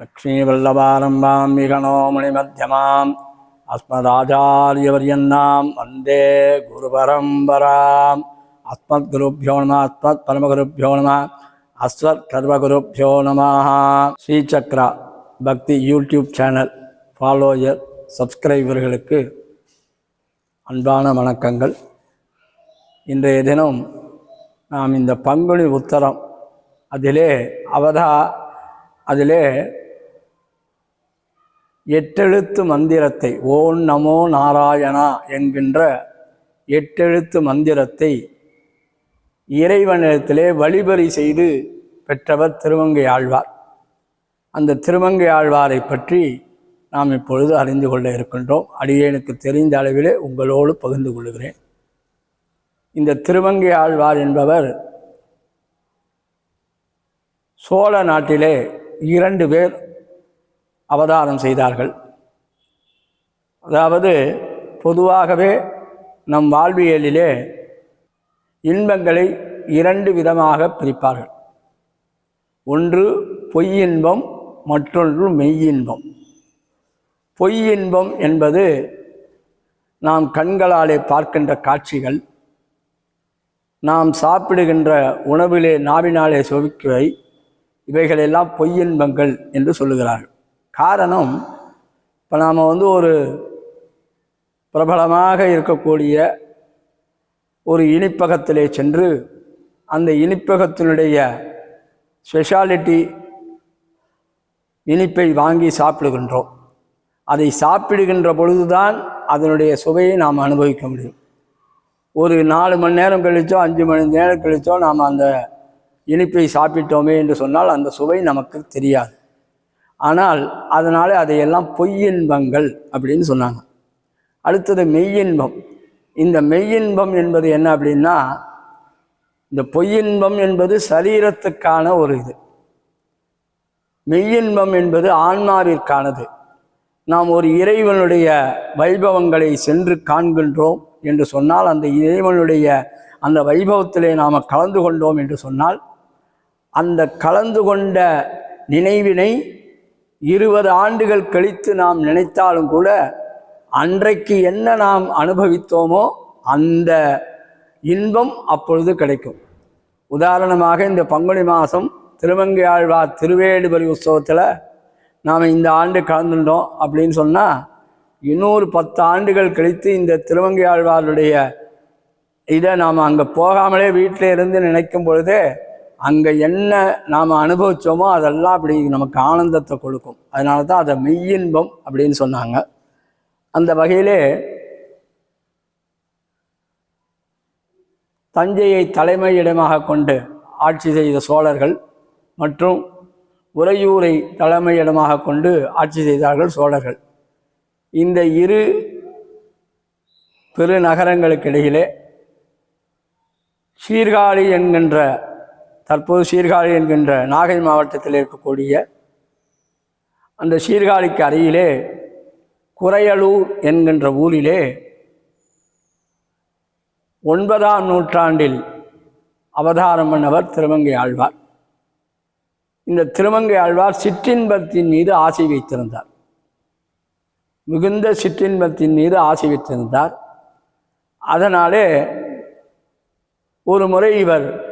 லக்ஷ்மீவல்லபாரம்பாம் மிகனோ மணிமத்தியமாம் அஸ்மதாச்சாரியவரியன்னாம் வந்தே குருபரம்பராம் அஸ்மத் குருப்பியோ நம அஸ்மத் பரமகுருப்பியோ நம அஸ்வத் கர்வகுருப்பியோ ஸ்ரீ சக்ரா பக்தி யூடியூப் சேனல் ஃபாலோயர் சப்ஸ்கிரைபர்களுக்கு அன்பான வணக்கங்கள். இன்றைய தினம் நாம் இந்த பங்குனி உத்தரம் அதிலே அவதா அதிலே எட்டெழுத்து மந்திரத்தை ஓம் நமோ நாராயணா என்கின்ற எட்டெழுத்து மந்திரத்தை இறைவனிடத்திலே வழிபறி செய்து பெற்றவர் திருமங்கை ஆழ்வார். அந்த திருமங்கை ஆழ்வாரை பற்றி நாம் இப்பொழுது அறிந்து கொள்ள இருக்கின்றோம். அடியேனுக்கு தெரிந்த அளவிலே உங்களோடு பகிர்ந்து கொள்கிறேன். இந்த திருமங்கை ஆழ்வார் என்பவர் சோழ நாட்டிலே இரண்டு பேர் அவதாரம் செய்தார்கள். அதாவது பொதுவாகவே நம் வாழ்வியலிலே இன்பங்களை இரண்டு விதமாக பிரிப்பார்கள். ஒன்று பொய் இன்பம் மற்றொன்று மெய்யின்பம் பொய் இன்பம் என்பது நாம் கண்களாலே பார்க்கின்ற காட்சிகள் நாம் சாப்பிடுகின்ற உணவிலே நாவினாலே சுவைக்குவை இவைகளெல்லாம் பொய் இன்பங்கள் என்று சொல்லுகிறார்கள். காரணம் இப்போ நாம் வந்து ஒரு பிரபலமாக இருக்கக்கூடிய ஒரு இனிப்பகத்திலே சென்று அந்த இனிப்பகத்தினுடைய ஸ்பெஷாலிட்டி இனிப்பை வாங்கி சாப்பிடுகின்றோம். அதை சாப்பிடுகின்ற பொழுதுதான் அதனுடைய சுவையை நாம் அனுபவிக்க முடியும். ஒரு நாலு மணி நேரம் கழித்தோ அஞ்சு மணி நேரம் கழிச்சோ நாம் அந்த இனிப்பை சாப்பிட்டோமே என்று சொன்னால் அந்த சுவை நமக்கு தெரியாது. ஆனால் அதனால் அதையெல்லாம் பொய்யின்பங்கள் அப்படின்னு சொன்னாங்க. அடுத்தது மெய்யின்பம். இந்த மெய்யின்பம் என்பது என்ன அப்படின்னா இந்த பொய்யின்பம் என்பது சரீரத்துக்கான ஒரு இது. மெய்யின்பம் என்பது ஆன்மாவிற்கானது. நாம் ஒரு இறைவனுடைய வைபவங்களை சென்று காண்கின்றோம் என்று சொன்னால் அந்த இறைவனுடைய அந்த வைபவத்திலே நாம் கலந்து கொண்டோம் என்று சொன்னால் அந்த கலந்து கொண்ட நினைவினை இருபது ஆண்டுகள் கழித்து நாம் நினைத்தாலும் கூட அன்றைக்கு என்ன நாம் அனுபவித்தோமோ அந்த இன்பம் அப்பொழுது கிடைக்கும். உதாரணமாக இந்த பங்குனி மாதம் திருமங்கை ஆழ்வார் திருவேடுபலி உற்சவத்தில் நாம் இந்த ஆண்டு கலந்துட்டோம் அப்படின்னு சொன்னால் இன்னொரு பத்து ஆண்டுகள் கழித்து இந்த திருமங்கை ஆழ்வாருடைய இதை நாம் அங்கே போகாமலே வீட்டில் இருந்து நினைக்கும் பொழுதே அங்கே என்ன நாம் அனுபவித்தோமோ அதெல்லாம் அப்படி நமக்கு ஆனந்தத்தை கொடுக்கும். அதனால தான் அதை மெய்யின்பம் அப்படின்னு சொன்னாங்க. அந்த வகையிலே தஞ்சையை தலைமையிடமாக கொண்டு ஆட்சி செய்த சோழர்கள் மற்றும் உறையூரை தலைமையிடமாக கொண்டு ஆட்சி செய்தார்கள் சோழர்கள். இந்த இரு பெருநகரங்களுக்கு இடையிலே சீர்காழி என்கின்ற தற்போது சீர்காழி என்கின்ற நாகை மாவட்டத்தில் இருக்கக்கூடிய அந்த சீர்காழிக்கு அருகிலே குறையலூர் என்கின்ற ஊரிலே ஒன்பதாம் நூற்றாண்டில் அவதாரம் பண்ணவர் திருமங்கை ஆழ்வார். இந்த திருமங்கை ஆழ்வார் சிற்றின்பத்தின் மீது ஆசை வைத்திருந்தார். மிகுந்த சிற்றின்பத்தின் மீது ஆசை வைத்திருந்தார். அதனாலே ஒரு முறை இவர்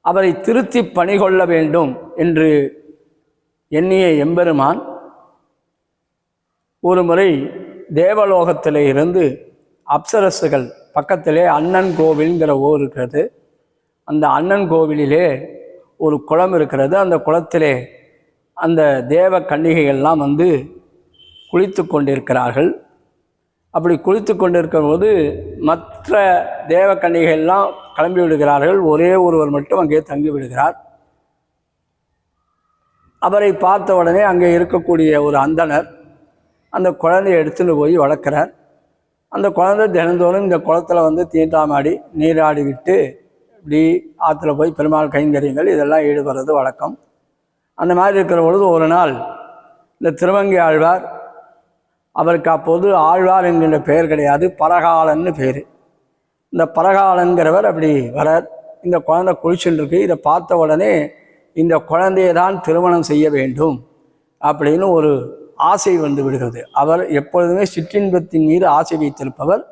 அவரை திருத்தி பணி கொள்ள வேண்டும் என்று எண்ணிய எம்பெருமான் ஒரு முறை தேவலோகத்திலே இருந்து அப்சரசுகள் பக்கத்திலே அண்ணன் கோவில்ங்கிற ஊர் இருக்கிறது. அந்த அண்ணன் கோவிலிலே ஒரு குளம் இருக்கிறது. அந்த குளத்திலே அந்த தேவ கன்னிகைகள்லாம் வந்து குளித்து கொண்டிருக்கிறார்கள். அப்படி குளித்து கொண்டிருக்கும் போது மற்ற தேவ கன்னிகைகள்லாம் கிளம்பி விடுகிறார்கள் ஒரே ஒருவர் மட்டும் அங்கே தங்கி விடுகிறார் அவரை பார்த்த உடனே அங்கே இருக்கக்கூடிய ஒரு அந்தணர் அந்த குழந்தையை எடுத்துகிட்டு போய் வளர்க்குறார். அந்த குழந்தை தினந்தோறும் இந்த குளத்தில் வந்து தீண்டாமாடி நீராடி விட்டு இப்படி ஆற்றுல போய் பெருமாள் கைங்கரியங்கள் இதெல்லாம் ஈடுபடுறது வழக்கம். அந்த மாதிரி இருக்கிற பொழுது ஒரு நாள் இந்த திருவங்கி ஆழ்வார் அவருக்கு அப்போது ஆழ்வார் என்கின்ற பெயர் கிடையாது பரகாலன்னு பேர். இந்த பரகாலன்கிறவர் அப்படி வரார். இந்த குழந்தை குளிச்சுட்டு இருக்கு. இதை பார்த்த உடனே இந்த குழந்தையை தான் திருமணம் செய்ய வேண்டும் அப்படின்னு ஒரு ஆசை வந்து விடுகிறது. அவர் எப்பொழுதுமே சிற்றின்பத்தின் மீது ஆசை வைத்திருப்பவர்.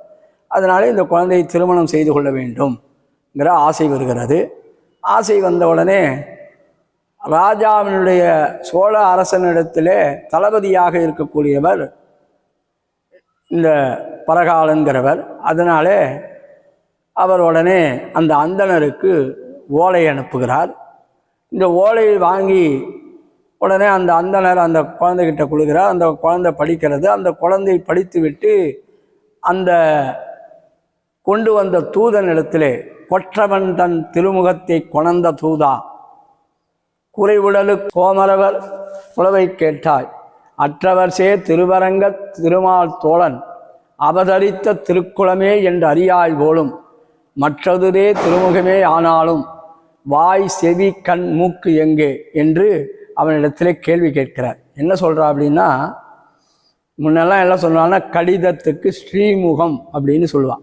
அதனாலே இந்த குழந்தையை திருமணம் செய்து கொள்ள வேண்டும்ங்கிற ஆசை வருகிறது. ஆசை வந்த உடனே ராஜாவினுடைய சோழ அரசனிடத்திலே தளபதியாக இருக்கக்கூடியவர் இந்த பரகாலன்கிறவர். அதனாலே அவர் உடனே அந்த அந்தணருக்கு ஓலை அனுப்புகிறார். இந்த ஓலையை வாங்கி உடனே அந்த அந்தணர் அந்த குழந்தைகிட்ட கொடுக்குறார். அந்த குழந்தை படிக்கிறது. அந்த குழந்தை படித்துவிட்டு அந்த கொண்டு வந்த தூதனிடத்திலே கொற்றவன் தன் திருமுகத்தை கொணந்த தூதா குறைவுடலு கோமரவர் உழவை கேட்டாய். அற்றவர்சே திருவரங்க திருமால் தோழன் அவதரித்த திருக்குளமே என்று அறியாய் போலும். மற்றதுரே திருமுகமே ஆனாலும் வாய் செவி கண் மூக்கு எங்கே? என்று அவனிடத்திலே கேள்வி கேட்கிறார். என்ன சொல்கிறா அப்படின்னா முன்னெல்லாம் என்ன சொல்லுவாங்கன்னா கடிதத்துக்கு ஸ்ரீமுகம் அப்படின்னு சொல்லுவான்.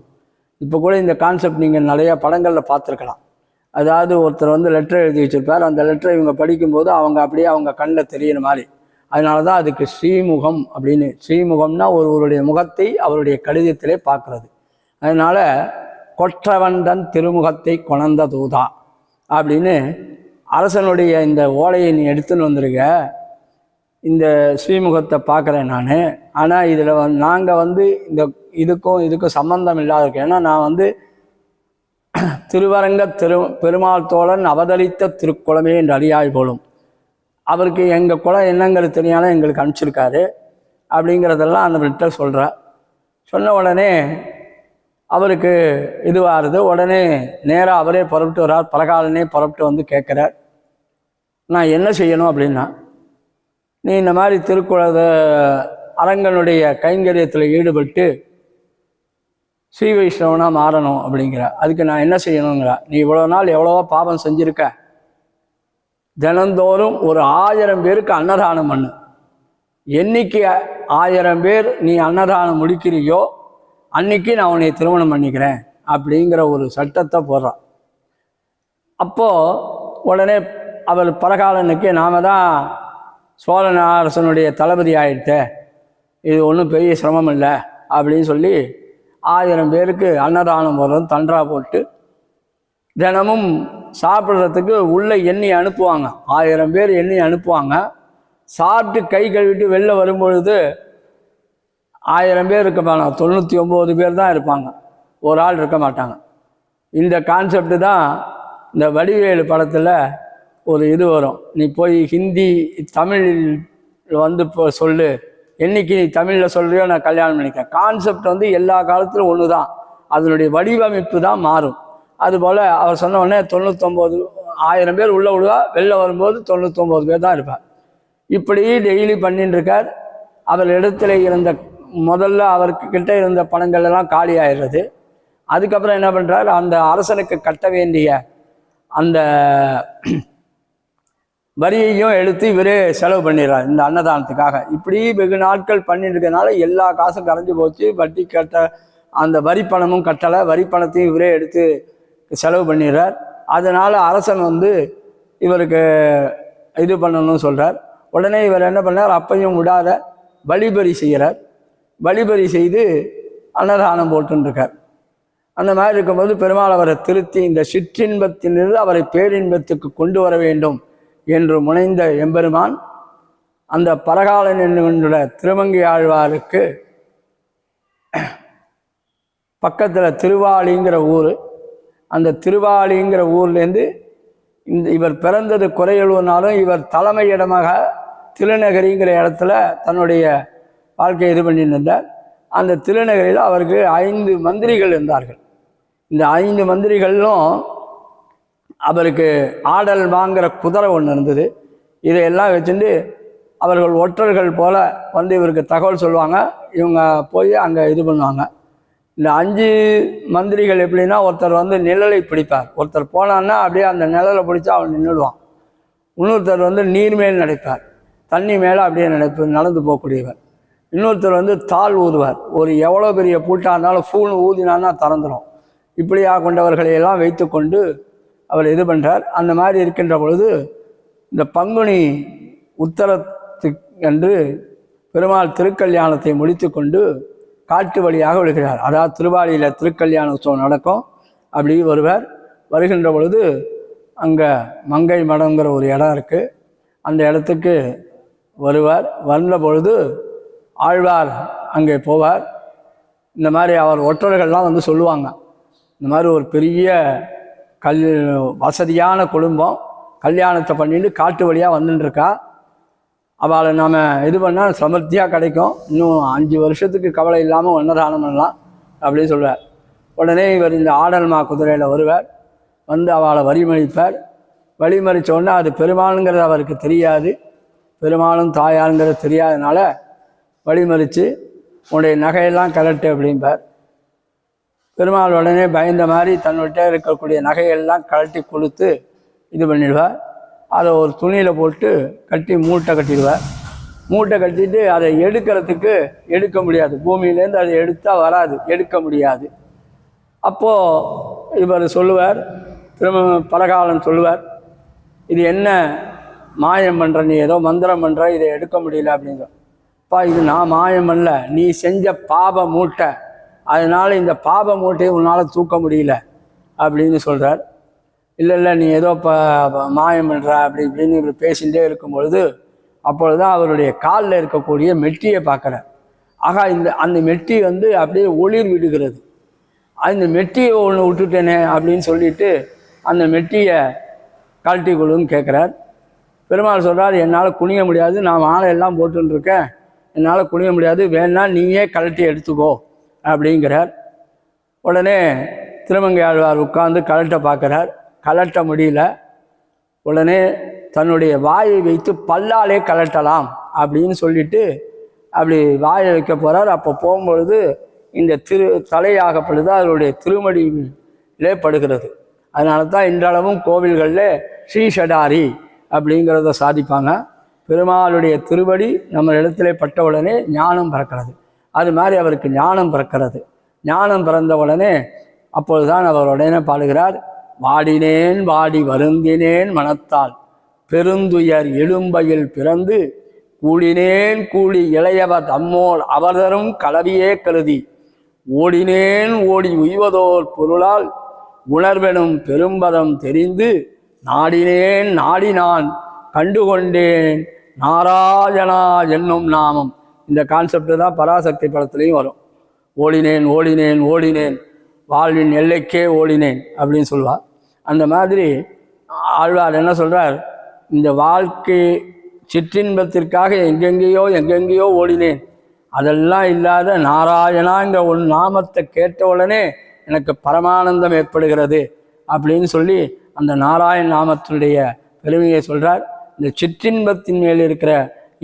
இப்போ கூட இந்த கான்செப்ட் நீங்கள் நிறைய படங்களில் பார்த்துருக்கலாம். அதாவது ஒருத்தர் வந்து லெட்டர் எழுதி வச்சிருப்பார். அந்த லெட்டரை இவங்க படிக்கும்போது அவங்க அப்படியே அவங்க கண்ணில் தெரியிற மாதிரி. அதனால தான் அதுக்கு ஸ்ரீமுகம் அப்படின்னு. ஸ்ரீமுகம்னா ஒருவருடைய முகத்தை அவருடைய கடிதத்திலே பார்க்குறது. அதனால் கொற்றவண்டன் திருமுகத்தை கொணந்த தூதா அப்படின்னு அரசனுடைய இந்த ஓலையை நீ எடுத்துன்னு வந்திருக்க. இந்த ஸ்ரீமுகத்தை பார்க்குறேன் நான். ஆனால் இதில் வந்து நாங்கள் வந்து இந்த இதுக்கும் இதுக்கும் சம்பந்தம் இல்லாத இருக்கு ஏன்னா நான் வந்து திருவரங்க திரு பெருமாள் தோழன் அவதரித்த திருக்குளமே என்று அறியாய் போலும். அவருக்கு எங்கள் குலம் என்னங்கிறது தெரியாமல் எங்களுக்கு அனுப்பிச்சிருக்காரு. அப்படிங்கிறதெல்லாம் அந்த விட்ட சொல்கிறா சொன்ன உடனே அவருக்கு இதுவாகுது உடனே நேராக அவரே புறப்பட்டு வர்றார். பரகாலனே புறப்பட்டு வந்து கேட்குறார். நான் என்ன செய்யணும் அப்படின்னா நீ இந்த மாதிரி திருக்குளத அரங்கனுடைய கைங்கரியத்தில் ஈடுபட்டு ஸ்ரீ வைஷ்ணவனாக மாறணும் அப்படிங்கிற அதுக்கு நான் என்ன செய்யணுங்கிற நீ இவ்வளோ நாள் எவ்வளவோ பாவம் செஞ்சுருக்க. தினந்தோறும் ஒரு ஆயிரம் பேருக்கு அன்னதானம் பண்ணு. என்னைக்கு ஆயிரம் பேர் நீ அன்னதானம் முடிக்கிறியோ அன்னைக்கு நான் உன்னை திருமணம் பண்ணிக்கிறேன் அப்படிங்கிற ஒரு சட்டத்தை போடுறான். அப்போது உடனே அவர் பரகாலனுக்கு நாம தான் சோழன் அரசனுடைய தளபதி ஆயிடுத்தே இது ஒன்றும் பெரிய சிரமம் இல்லை அப்படின்னு சொல்லி ஆயிரம் பேருக்கு அன்னதானம் வரும் தண்டா போட்டு தினமும் சாப்பிட்றதுக்கு உள்ளே எண்ணி அனுப்புவாங்க. ஆயிரம் பேர் எண்ணி அனுப்புவாங்க. சாப்பிட்டு கை கழுவிட்டு வெளில வரும்பொழுது ஆயிரம் பேர் இருக்க தொண்ணூற்றி ஒம்பது பேர் தான் இருப்பாங்க. ஒரு ஆள் இருக்க மாட்டாங்க. இந்த கான்செப்டு தான் இந்த வடிவேலு படத்தில் ஒரு இது வரும். நீ போய் ஹிந்தி தமிழில் வந்து இப்போ சொல்லு. என்னைக்கு நீ தமிழில் சொல்கிறியோ நான் கல்யாணம் பண்ணிக்கிறேன். கான்செப்ட் வந்து எல்லா காலத்திலும் ஒன்று தான் அதனுடைய வடிவமைப்பு தான் மாறும். அதுபோல் அவர் சொன்ன உடனே தொண்ணூத்தொம்பது ஆயிரம் பேர் உள்ளே விடுவா. வெளில வரும்போது தொண்ணூத்தொம்பது பேர் தான் இருப்பார் இப்படி டெய்லி பண்ணிட்டு இருக்கார். அவர் இடத்துல இருந்த முதல்ல அவருக்கு கிட்ட இருந்த பணங்கள் எல்லாம் காலி ஆயிடுறது அதுக்கப்புறம் என்ன பண்ணுறாரு அந்த அரசனுக்கு கட்ட வேண்டிய அந்த வரியையும் எடுத்து இவரே செலவு பண்ணிடுறார் இந்த அன்னதானத்துக்காக. இப்படி வெகு நாட்கள் பண்ணிட்டு இருக்கனால எல்லா காசும் கரைஞ்சு போச்சு. வட்டி கட்ட அந்த வரி பணமும் கட்டலை. வரி பணத்தையும் இவரே எடுத்து செலவு பண்ணிடுறார். அதனால் அரசன் வந்து இவருக்கு இது பண்ணணும்னு சொல்கிறார் உடனே இவர் என்ன பண்ணார்? அப்பையும் விடாத வழிபறி செய்கிறார். வழிபறி செய்து அன்னதானம் போட்டுருக்கார் அந்த மாதிரி இருக்கும்போது பெருமாள் அவரை திருத்தி இந்த சிற்றின்பத்திலிருந்து அவரை பேரின்பத்துக்கு கொண்டு வர வேண்டும் என்று முனைந்த எம்பெருமான் அந்த பரகாலன் என்கின்ற திருமங்கி ஆழ்வாருக்கு பக்கத்தில் திருவாளிங்கிற ஊர். அந்த திருவாளிங்கிற ஊர்லேருந்து இந்த இவர் பிறந்தது குறையழுனாலும் இவர் தலைமை இடமாக திருநகரிங்கிற இடத்துல தன்னுடைய வாழ்க்கையை இது பண்ணி நின்றார் அந்த திருநகரில் அவருக்கு ஐந்து மந்திரிகள் இருந்தார்கள். இந்த ஐந்து மந்திரிகளும் அவருக்கு ஆடல் வாங்குற குதிரை ஒன்று இருந்தது. இதையெல்லாம் வச்சுட்டு அவர்கள் ஒற்றர்கள் போல வந்து இவருக்கு தகவல் சொல்லுவாங்க. இவங்க போய் அங்கே இது பண்ணுவாங்க. இந்த அஞ்சு மந்திரிகள் எப்படின்னா ஒருத்தர் வந்து நிழலை பிடிப்பார். ஒருத்தர் போனான்னா அப்படியே அந்த நிழலை பிடிச்சா அவன் நின்றுடுவான் இன்னொருத்தர் வந்து நீர் மேல் நடப்பார். தண்ணி மேலே அப்படியே நடப்பு நடந்து போகக்கூடியவர். இன்னொருத்தர் வந்து தாள் ஊதுவார். ஒரு எவ்வளோ பெரிய பூட்டாக இருந்தாலும் ஃபூல்னு ஊதினான்னா திறந்துடும் இப்படியாக கொண்டவர்களையெல்லாம் வைத்து வைத்துக்கொண்டு அவர் இது பண்ணுறார் அந்த மாதிரி இருக்கின்ற பொழுது இந்த பங்குனி உத்தரத்துக்கு என்று பெருமாள் திருக்கல்யாணத்தை முடித்து கொண்டு காட்டு வழியாக விழுகிறார் அதாவது திருவாலியில் திருக்கல்யாண உற்சவம் நடக்கும். அப்படி வருவார். வருகின்ற பொழுது அங்கே மங்கை மடங்கிற ஒரு இடம் இருக்குது அந்த இடத்துக்கு வருவார். வந்த பொழுது ஆழ்வார் அங்கே போவார். இந்த மாதிரி அவர் ஒற்றர்கள்லாம் வந்து சொல்லுவாங்க. இந்த மாதிரி ஒரு பெரிய கல் வசதியான குடும்பம் கல்யாணத்தை பண்ணிட்டு காட்டு வழியாக வந்துட்டுருக்கா அவளை நாம் இது பண்ணால் சமர்த்தியாக கிடைக்கும். இன்னும் அஞ்சு வருஷத்துக்கு கவலை இல்லாமல் ஒன்னதானம் பண்ணலாம் அப்படின்னு சொல்வார். உடனே இவர் இந்த ஆடல்மா குதிரையில் வருவார். வந்து அவளை வழிமறிப்பார் வழிமறித்த உடனே அது பெருமாளுங்கிறது அவருக்கு தெரியாது. பெருமாளும் தாயாருங்கிறது தெரியாதனால வழிமறித்து உன்னுடைய நகையெல்லாம் கலட்டு அப்படிம்பார். பெருமாள் உடனே பயந்த மாதிரி தன்னுடைய இருக்கக்கூடிய நகையெல்லாம் கழட்டி கொடுத்து இது பண்ணிடுவார். அதை ஒரு துணியில் போட்டு கட்டி மூட்டை கட்டிடுவார். மூட்டை கட்டிட்டு அதை எடுக்கிறதுக்கு எடுக்க முடியாது. பூமியிலேருந்து அதை எடுத்தால் வராது. எடுக்க முடியாது. அப்போது இவர் சொல்லுவார் திரும்ப பரகாலன் சொல்லுவார் இது என்ன மாயம் பண்ணுற நீ ஏதோ மந்திரம் பண்ணுற இதை எடுக்க முடியல அப்படிங்கிற அப்பா இது நான் மாயம் பண்ணல நீ செஞ்ச பாப மூட்டை. அதனால் இந்த பாப மூட்டையை உன்னால் தூக்க முடியல அப்படின்னு சொல்கிறார் இல்லை இல்லை நீ ஏதோ ப மாயம் பண்ணுற அப்படி இப்படின்னு இவர் பேசிகிட்டே இருக்கும் பொழுது அப்பொழுது தான் அவருடைய காலில் இருக்கக்கூடிய மெட்டியை பார்க்குறார். ஆகா இந்த அந்த மெட்டி வந்து அப்படியே ஒளிர் விடுகிறது. அந்த மெட்டியை ஒன்று விட்டுட்டேனே அப்படின்னு சொல்லிட்டு அந்த மெட்டியை கழட்டி கொள்ளுன்னு கேட்குறார். பெருமாள் சொல்கிறார் என்னால் குனிய முடியாது நான் மாலை எல்லாம் என்னால் குளிக்க முடியாது. வேணா நீயே கழட்டி எடுத்துக்கோ அப்படிங்கிறார். உடனே திருமங்கையாழ்வார் உட்கார்ந்து கழட்ட பார்க்குறார். கழட்ட முடியல. உடனே தன்னுடைய வாயை வைத்து பல்லாலே கலட்டலாம் அப்படின்னு சொல்லிட்டு அப்படி வாயை வைக்க போகிறார் அப்போ போகும்பொழுது இந்த திரு தலையாகப்படுது அதனுடைய திருமடியிலே படுகிறது. அதனால தான் இன்றளவும் கோவில்களில் ஸ்ரீஷடாரி அப்படிங்கிறத சாதிப்பாங்க. பெருமாளுடைய திருவடி நம்ம இடத்திலே பட்ட உடனே ஞானம் பிறக்கிறது. அது மாதிரி அவருக்கு ஞானம் பிறக்கிறது. ஞானம் பிறந்த உடனே அப்பொழுதுதான் அவர் உடனே பாடுகிறார் வாடினேன் வாடி வருந்தினேன் மனத்தால். பெருந்துயர் எழும்பையில் பிறந்து கூடினேன் கூடி இளையவர் தம்மோல் அவர்தரும் கலவியே கருதி. ஓடினேன் ஓடி உய்வதோர் பொருளால் உணர்வெனும் பெரும்பதம் தெரிந்து நாடினேன் நாடினான் கண்டுகொண்டேன். நாராயணா என்னும் நாமம். இந்த கான்செப்ட் தான் பராசக்தி படத்துலையும் வரும். ஓடினேன் ஓடினேன் ஓடினேன். வாழ்வின் எல்லைக்கே ஓடினேன் அப்படின்னு சொல்லுவார் அந்த மாதிரி ஆழ்வார் என்ன சொல்றார்? இந்த வாழ்க்கை சிற்றின்பத்திற்காக எங்கெங்கேயோ எங்கெங்கேயோ ஓடினேன். அதெல்லாம் இல்லாத நாராயணாங்கிற ஒரு நாமத்தை கேட்ட உடனே எனக்கு பரமானந்தம் ஏற்படுகிறது அப்படின்னு சொல்லி அந்த நாராயண நாமத்தினுடைய பெருமையை சொல்றார். இந்த சிற்றின்பத்தின் மேல் இருக்கிற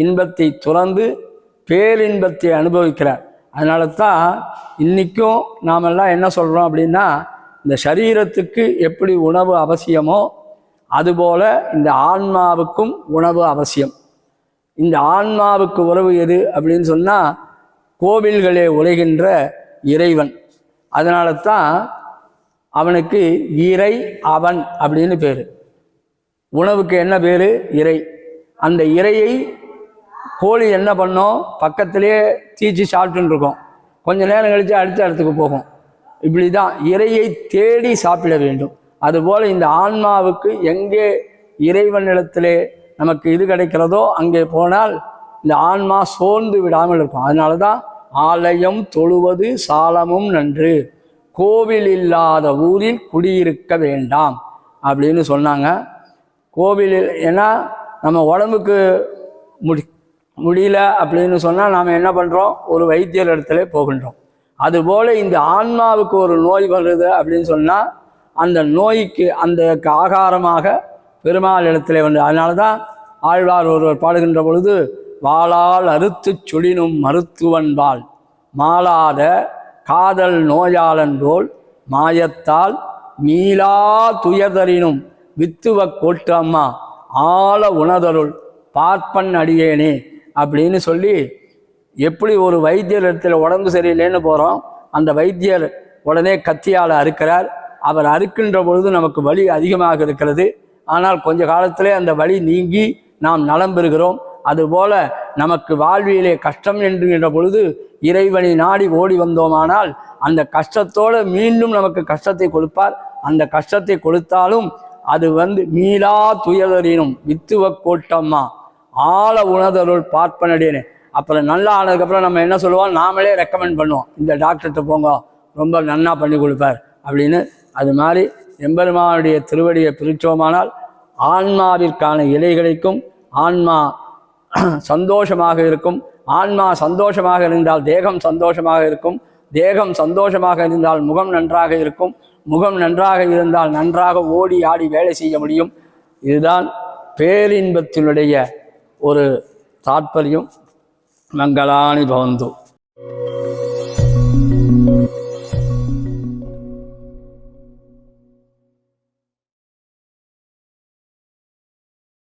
இன்பத்தை துறந்து பேரின்பத்தை அனுபவிக்கிறார். அதனால தான் இன்றைக்கும் நாமெல்லாம் என்ன சொல்கிறோம் அப்படின்னா இந்த சரீரத்துக்கு எப்படி உணவு அவசியமோ அதுபோல் இந்த ஆன்மாவுக்கும் உணவு அவசியம். இந்த ஆன்மாவுக்கு உறவு எது அப்படின்னு சொன்னால் கோவில்களே உழைகின்ற இறைவன். அதனால தான் அவனுக்கு இறை அவன் அப்படின்னு பேர். உணவுக்கு என்ன பேர் இறை. அந்த இறையை கோழி என்ன பண்ணோம் பக்கத்திலே தீச்சி சாப்பிட்டுன்னு இருக்கும் கொஞ்ச நேரம் கழித்து அடுத்த இடத்துக்கு போகும். இப்படி தான் இறையை தேடி சாப்பிட வேண்டும். அதுபோல் இந்த ஆன்மாவுக்கு எங்கே இறைவனிடத்திலே நமக்கு இது கிடைக்கிறதோ அங்கே போனால் இந்த ஆன்மா சோர்ந்து விடாமல் இருக்கும். அதனால தான் ஆலயம் தொழுவது சாலமும் நன்று. கோவில் இல்லாத ஊரில் குடியிருக்க வேண்டாம் அப்படின்னு சொன்னாங்க. கோவிலில் ஏன்னா நம்ம உடம்புக்கு முடி முடியல அப்படின்னு சொன்னால் நாம் என்ன பண்ணுறோம் ஒரு வைத்தியர் இடத்துல போகின்றோம். அதுபோல் இந்த ஆன்மாவுக்கு ஒரு நோய் வருது அப்படின்னு சொன்னால் அந்த நோய்க்கு அந்த ஆகாரமாக பெருமாள் இடத்துல வந்து அதனால தான் ஆழ்வார் ஒருவர் பாடுகின்ற பொழுது வாளால் அறுத்துச் சுழினும் மருத்துவன்பால் மாளாத காதல் நோயாளன் போல் மாயத்தால் மீளா துயர்தறினும் வித்துவ கோட்டம்மா ஆழ உணதருள் பார்ப்பன் அடியேனே அப்படின்னு சொல்லி எப்படி ஒரு வைத்தியர் இடத்துல உடம்பு சரியில்லைன்னு போகிறோம் அந்த வைத்தியர் உடனே கத்தியால் அறுக்கிறார். அவர் அறுக்கின்ற பொழுது நமக்கு வலி அதிகமாக இருக்கிறது. ஆனால் கொஞ்ச காலத்திலே அந்த வலி நீங்கி நாம் நலம் பெறுகிறோம். அதுபோல நமக்கு வாழ்வியலே கஷ்டம் என்கின்ற பொழுது இறைவனை நாடி ஓடி வந்தோமானால் அந்த கஷ்டத்தோடு மீண்டும் நமக்கு கஷ்டத்தை கொடுப்பார். அந்த கஷ்டத்தை கொடுத்தாலும் அது வந்து மீளா துயலறினும் வித்துவ கோட்டம்மா. ஆழ உணர்தருள் பார்ப்பனடினே. அப்புறம் நல்லா ஆனதுக்கப்புறம் நம்ம என்ன சொல்லுவோம்? நாமளே ரெக்கமெண்ட் பண்ணுவோம். இந்த டாக்டர்கிட்ட போங்க. ரொம்ப நன்னா பண்ணி கொடுப்பார். அப்படின்னு அது மாதிரி எம்பெருமானுடைய திருவடியை பிரித்தோமானால் ஆன்மாவிற்கான இலைகளுக்கும் ஆன்மா சந்தோஷமாக இருக்கும். ஆன்மா சந்தோஷமாக இருந்தால் தேகம் சந்தோஷமாக இருக்கும். தேகம் சந்தோஷமாக இருந்தால் முகம் நன்றாக இருக்கும். முகம் நன்றாக இருந்தால் நன்றாக ஓடி ஆடி வேலை செய்ய முடியும். இதுதான் பேரின்பத்தினுடைய ஒரு தாற்பயம். மங்களானி பவந்து.